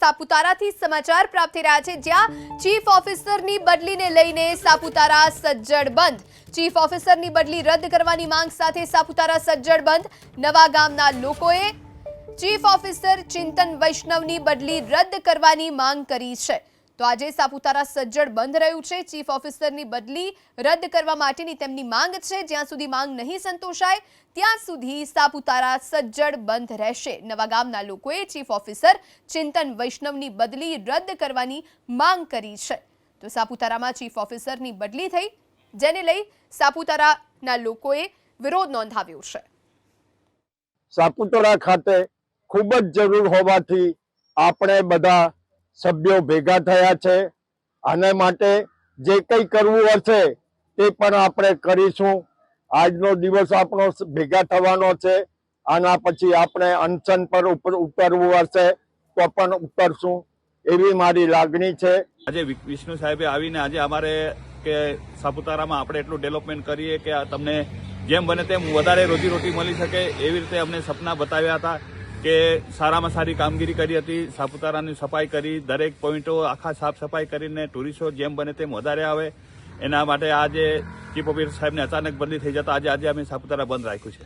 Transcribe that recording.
સાપુતારાથી સમાચાર પ્રાપ્ત રહ્યા છે, જ્યાં ચીફ ઓફિસરની બદલીને લઈને સાપુતારા સજ્જડ બંધ. ચીફ ઓફિસરની બદલી રદ કરવાની માંગ સાથે સાપુતારા સજ્જડ બંધ. નવા ગામના લોકોએ ચીફ ઓફિસર ચિંતન વૈષ્ણવની બદલી રદ કરવાની માંગ કરી છે. તો આજે સાપુતારા સજ્જડ બંધ રહ્યું છે. ચીફ ઓફિસરની બદલી રદ કરવા માટેની તેમની માંગ છે. જ્યાં સુધી માંગ નહીં સંતોષાય, ત્યાં સુધી સાપુતારા સજ્જડ બંધ રહેશે. નવા ગામના લોકોએ ચીફ ઓફિસર ચિંતન વૈષ્ણવની બદલી રદ કરવાની માંગ કરી છે. તો સાપુતારામાં ચીફ ઓફિસરની બદલી થઈ, જેને લઈ સાપુતારાના લોકોએ વિરોધ નોંધાવ્યો છે. સાપુતારા ખાતે ખૂબ જ જરૂર હોવાથી આપણે બધા સભ્યો ભેગા થયા છે. આને માટે જે કંઈ કરવું હશે તે પણ આપણે કરીશું. આજનો દિવસ આપણો ભેગા થવાનો છે. આના પછી આપણે અનશન પર ઉતરવું હશે તો પણ ઉતરશું. એવી મારી લાગણી છે. આજે વિષ્ણુ સાહેબે આવીને આજે અમારે કે સાપુતારામાં આપણે એટલું ડેવલપમેન્ટ કરીએ કે તમને જેમ બને તેમ વધારે રોજીરોટી મળી શકે એવી રીતે અમને સપના બતાવ્યા હતા. કે સારામાં સારી કામગીરી કરી હતી, સાપુતારાની સફાઈ કરી, દરેક પોઈન્ટો આખા સાફ સફાઈ કરીને ટુરિસ્ટો જેમ બને તેમ વધારે આવે. એના માટે આજે ચીફ ઓફિસર સાહેબને અચાનક બદલી થઈ જતા આજે આજે અમે સાપુતારા બંધ રાખ્યું છે.